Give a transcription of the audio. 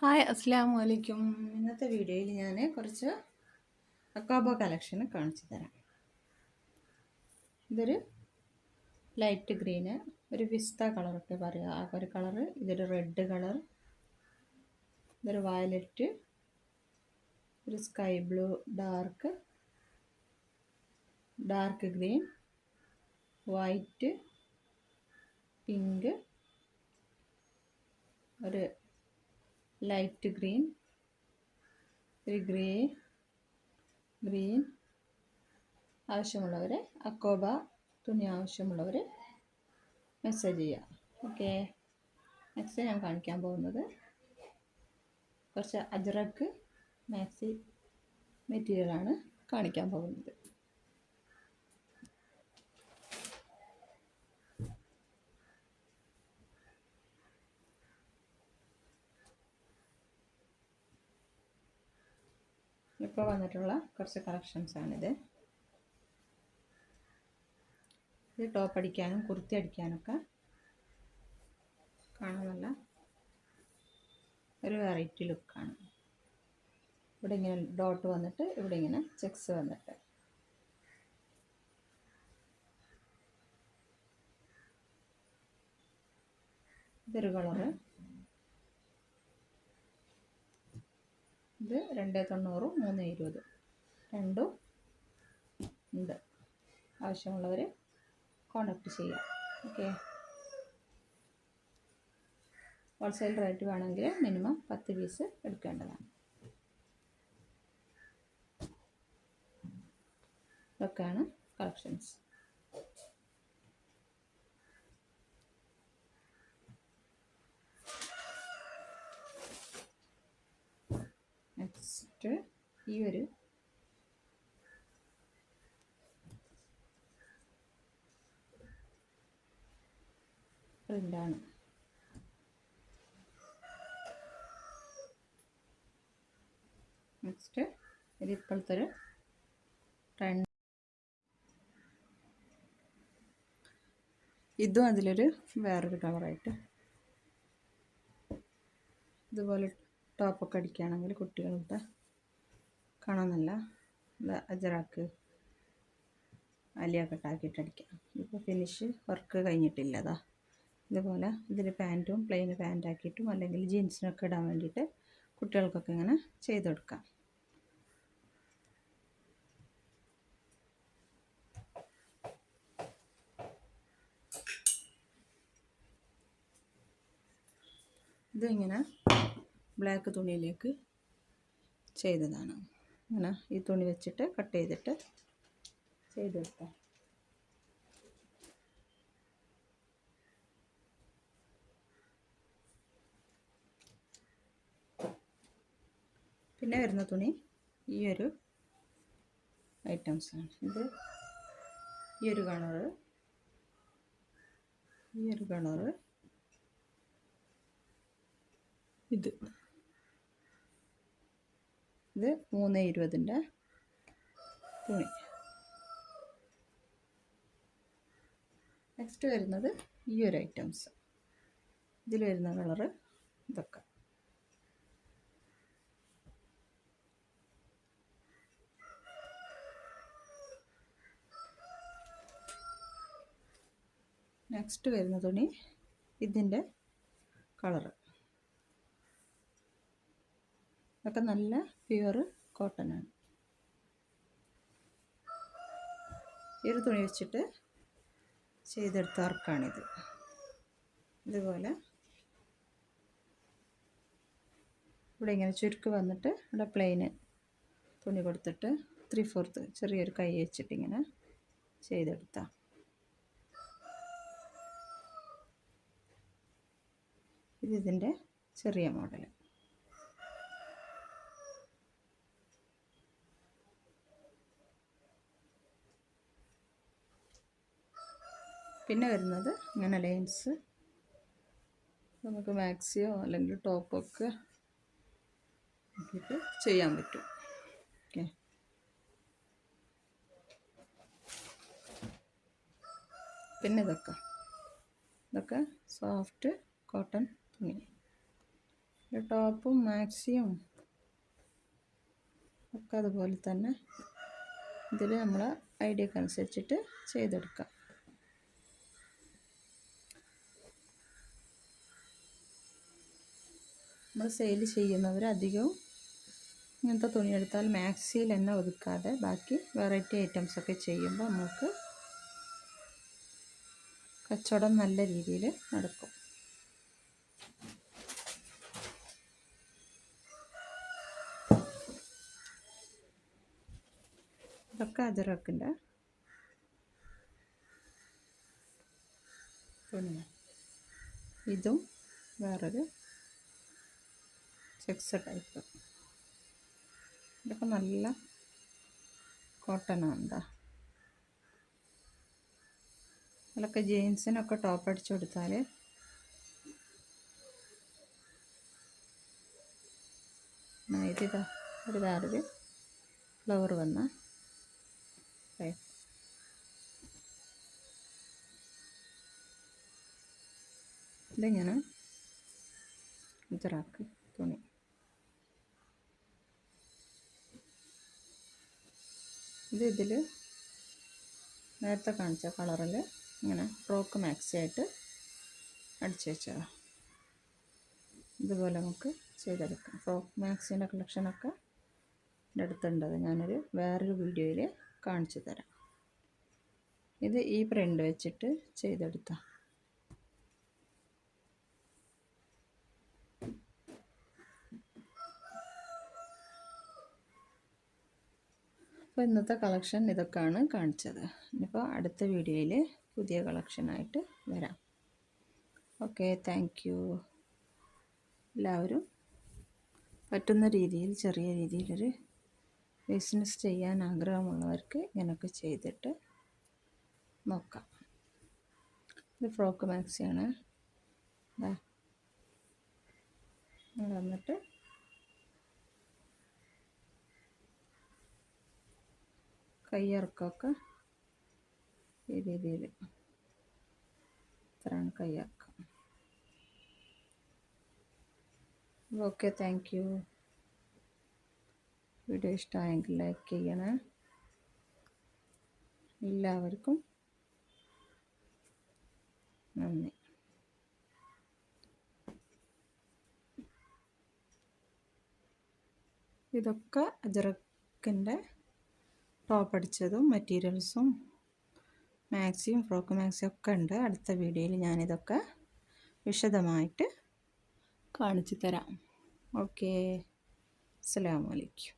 Hi അസ്സാം വലൈക്കും ഇന്നത്തെ വീഡിയോയിൽ ഞാൻ കുറച്ച് അക്കാബോ കളക്ഷൻ കാണിച്ചു തരാം. ഇതൊരു ലൈറ്റ് ഗ്രീന് ഒരു വിസ്ത കളറൊക്കെ പറയുക. ആ ഒരു കളറ് ഇതൊരു റെഡ് കളർ ഇതൊരു വയലറ്റ് ഒരു sky blue dark dark green white pink ഒരു ലൈറ്റ് ഗ്രീൻ ഒരു ഗ്രേ ഗ്രീൻ ആവശ്യമുള്ളവർ അക്കോബ തുണി ആവശ്യമുള്ളവർ മെസ്സേജ് ചെയ്യുക. ഓക്കെ നെക്സ്റ്റ് ഞാൻ കാണിക്കാൻ പോകുന്നത് കുറച്ച് അജ്രക്ക് മാക്സി മെറ്റീരിയലാണ് കാണിക്കാൻ പോകുന്നത്. ഇപ്പോൾ വന്നിട്ടുള്ള കുറച്ച് കളക്ഷൻസാണിത് ഇത് ടോപ്പ് അടിക്കാനും കുർത്തി അടിക്കാനൊക്കെ കാണാൻ ഒരു വെറൈറ്റി ലുക്കാണ് ഇവിടെ ഇങ്ങനെ ഡോട്ട് വന്നിട്ട് ഇവിടെ ഇങ്ങനെ ചെക്സ് വന്നിട്ട്. ഇതൊരു കളറ് ഇത് രണ്ട് തൊണ്ണൂറും മൂന്ന് ഇരുപത്. രണ്ടും ഉണ്ട്. ആവശ്യമുള്ളവർ കോണ്ടാക്ട് ചെയ്യാം. ഓക്കെ ഹോൾസെയിൽ റേറ്റ് വേണമെങ്കിൽ മിനിമം പത്ത് പീസ് എടുക്കേണ്ടതാണ്. ഇതൊക്കെയാണ് കളക്ഷൻസ് നെക്സ്റ്റ് ഈ ഒരു. പ്രിന്റാണ് നെക്സ്റ്റ് ഇത് ഇപ്പോഴത്തെ ഒരു ട്രെൻഡ് ഇതും അതിലൊരു വേറൊരു കളറായിട്ട് ഇതുപോലെ ടോപ്പൊക്കെ അടിക്കുകയാണെങ്കിൽ കുട്ടികളുടെ കാണാൻ അജറാക്ക് അലിയൊക്കെ ഇട്ടാക്കിയിട്ട് അടിക്കാം. ഇപ്പോൾ ഫിനിഷ് വർക്ക് കഴിഞ്ഞിട്ടില്ല അതാ. ഇതുപോലെ ഇതിൽ പാന്റും പ്ലെയിൻ പാന്റാക്കിയിട്ടും അല്ലെങ്കിൽ ജീൻസിനൊക്കെ ഇടാൻ വേണ്ടിയിട്ട് കുട്ടികൾക്കൊക്കെ ഇങ്ങനെ ചെയ്ത് കൊടുക്കാം. ഇതിങ്ങനെ ബ്ലാക്ക് തുണിയിലേക്ക് ചെയ്തതാണ്. അങ്ങനെ ഈ തുണി വെച്ചിട്ട് കട്ട് ചെയ്തിട്ട് ചെയ്തെടുക്കാം പിന്നെ വരുന്ന തുണി ഈ ഒരു ഐറ്റംസാണ് ഇത് ഈ ഒരു കണറ് ഈ ഒരു കണറ് ഇത്. ഇത് മൂന്ന് ഇരുപതിന്റെ തുണി. നെക്സ്റ്റ് വരുന്നത് ഈ ഒരു ഐറ്റംസ് ഇതിൽ വരുന്ന കളറ് ഇതൊക്കെ. നെക്സ്റ്റ് വരുന്ന തുണി ഇതിന്റെ കളറ് ഒക്കെ നല്ല പ്യുവർ കോട്ടനാണ് ഈ ഒരു തുണി വെച്ചിട്ട് ചെയ്തെടുത്ത വർക്കാണിത്. ഇതുപോലെ ഇവിടെ ഇങ്ങനെ ചുരുക്ക് വന്നിട്ട് ഇവിടെ പ്ലെയിന് തുണി കൊടുത്തിട്ട് ത്രീ ഫോർത്ത് ചെറിയൊരു കൈ വെച്ചിട്ട് ഇങ്ങനെ ചെയ്തെടുത്ത. ഇതിന്റെ ചെറിയ മോഡൽ പിന്നെ വരുന്നത് ഇങ്ങനെ ലൈൻസ് നമുക്ക് മാക്സിയോ അല്ലെങ്കിൽ ടോപ്പൊക്കെ നോക്കിയിട്ട് ചെയ്യാൻ പറ്റും. ഓക്കെ പിന്നെ ഇതൊക്കെ. ഇതൊക്കെ സോഫ്റ്റ് കോട്ടൺ തുണി. ടോപ്പും മാക്സിയും ഒക്കെ അതുപോലെ തന്നെ ഇതിൽ നമ്മൾ ഐഡിയക്ക് അനുസരിച്ചിട്ട് ചെയ്തെടുക്കാം. നമ്മൾ സെയിൽ ചെയ്യുന്നവർ അധികവും ഇങ്ങനത്തെ തുണിയെടുത്താൽ മാക്സിയിൽ എന്നെ ഒതുക്കാതെ ബാക്കി വെറൈറ്റി ഐറ്റംസ് ഒക്കെ ചെയ്യുമ്പോൾ നമുക്ക് കച്ചവടം നല്ല രീതിയിൽ നടക്കും. ഇതൊക്കെ അജറക്കിന്റെ തുണിയാണ് ഇതും വേറൊരു ചെക്സ് ടൈപ്പ് ഇതൊക്കെ നല്ല കോട്ടനാണ് എന്താ അതിലൊക്കെ ജീൻസിനൊക്കെ ടോപ്പ് അടിച്ചു കൊടുത്താൽ ഒരു വേറൊരു ഫ്ലവർ വന്ന. ഇതിങ്ങനെ? ഇതറാക്ക് തുണി. ഇത് ഇതിൽ നേരത്തെ കാണിച്ച കളറിൽ ഇങ്ങനെ ഫ്രോക്ക് മാക്സി ആയിട്ട് അടിച്ച് വെച്ചതാണ് ഇതുപോലെ നമുക്ക് ചെയ്തെടുക്കാം. ഫ്രോക്ക് മാക്സിന്റെ കളക്ഷനൊക്കെ എന്റെ അടുത്തുണ്ടത് ഞാനൊരു വേറൊരു വീഡിയോയിൽ കാണിച്ചു തരാം. ഇത് ഈ പ്രിന്റ് വെച്ചിട്ട് ചെയ്തെടുത്താൽ അപ്പോൾ ഇന്നത്തെ കളക്ഷൻ ഇതൊക്കെയാണ് കാണിച്ചത്. ഇനിയിപ്പോൾ അടുത്ത വീഡിയോയിൽ പുതിയ കളക്ഷനായിട്ട് വരാം. ഓക്കെ താങ്ക് യു എല്ലാവരും പറ്റുന്ന രീതിയിൽ ചെറിയ രീതിയിലൊരു ബിസിനസ് ചെയ്യാൻ ആഗ്രഹമുള്ളവർക്ക് ഇങ്ങനെയൊക്കെ ചെയ്തിട്ട് നോക്കാം. ഇത് ഫ്രോക്ക് മാക്സിയാണ്. വന്നിട്ട് കയ്യിറക്കമൊക്കെ ഈ രീതിയിൽ ഇത്രയാണ് കയ്യിറക്കം ഓക്കെ താങ്ക് യു. വീഡിയോ ഇഷ്ടമായെങ്കിൽ ലൈക്ക് ചെയ്യണേ. എല്ലാവർക്കും നന്ദി. ഇതൊക്കെ അജറക്കിന്റെ ടോപ്പ് അടിച്ചതും മെറ്റീരിയൽസും മാക്സിയും ഫ്രോക്ക് മാക്സിയും ഒക്കെ ഉണ്ട്. അടുത്ത വീഡിയോയിൽ ഞാനിതൊക്കെ വിശദമായിട്ട് കാണിച്ചു തരാം. ഓക്കേ അസ്സാം വലൈക്കും